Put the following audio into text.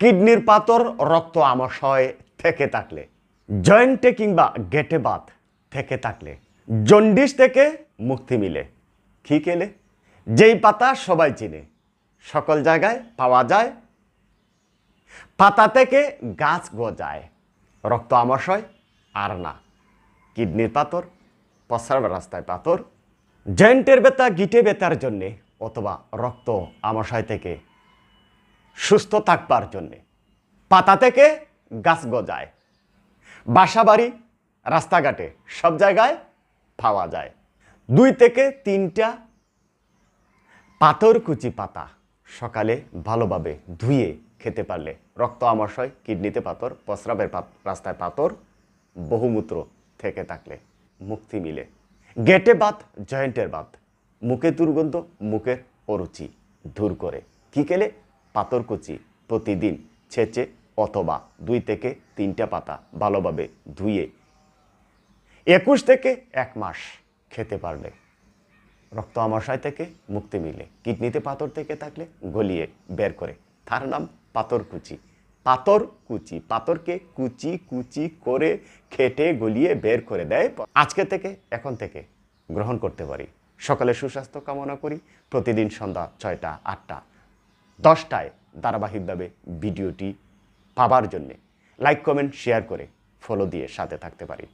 কিডনির পাতর রক্ত আমাশয় থেকে থাকলে জয়েন্টে কিংবা গেটে বাত থেকে থাকলে জন্ডিস থেকে মুক্তি মিলে। কি কেলে? যেই পাতা সবাই চিনে, সকল জায়গায় পাওয়া যায়। পাতা থেকে গাছ গজায়, রক্ত আমাশয় আর না। কিডনির পাথর প্রস্রাবের রাস্তায় পাথর, জয়েন্টের ব্যথা গিটে ব্যথার জন্যে অথবা রক্ত আমাশয় থেকে সুস্থ থাকবার জন্যে। পাতা থেকে গাছ গজায়। বাসা বাড়ি, রাস্তাঘাটে সব জায়গায় পাওয়া যায়। দুই থেকে তিনটা পাথরকুচি পাতা সকালে ভালোভাবে ধুয়ে খেতে পারলে রক্ত আমাশয়, কিডনিতে পাথর, প্রস্রাবের রাস্তায় পাথর, বহুমূত্র থেকে থাকলে মুক্তি মিলে। গেটে বাত, জয়েন্টের বাত মুখে দুর্গন্ধ, মুখের অরুচি দূর করে। কি কেলে পাথরকুচি প্রতিদিন ছেঁচে অথবা দুই থেকে তিনটা পাতা ভালোভাবে ধুয়ে একুশ থেকে এক মাস খেতে পারলে রক্ত আমাশয় থেকে মুক্তি মিলে, কিডনিতে পাথর থেকে থাকলে গলিয়ে বের করে। তার নাম পাথর কুচি। পাথর কুচি, পাথরকে কুচি কুচি করে খেটে গলিয়ে বের করে দেয়। আজকে থেকে, এখন থেকে গ্রহণ করতে পারি। সকালে সুস্বাস্থ্য কামনা করি। প্রতিদিন সন্ধ্যা ছয়টা, আটটা। দশটায় ধারাবাহিকভাবে ভিডিওটি পাবার জন্যে। লাইক কমেন্ট শেয়ার করে ফলো দিয়ে সাথে থাকতে পারি।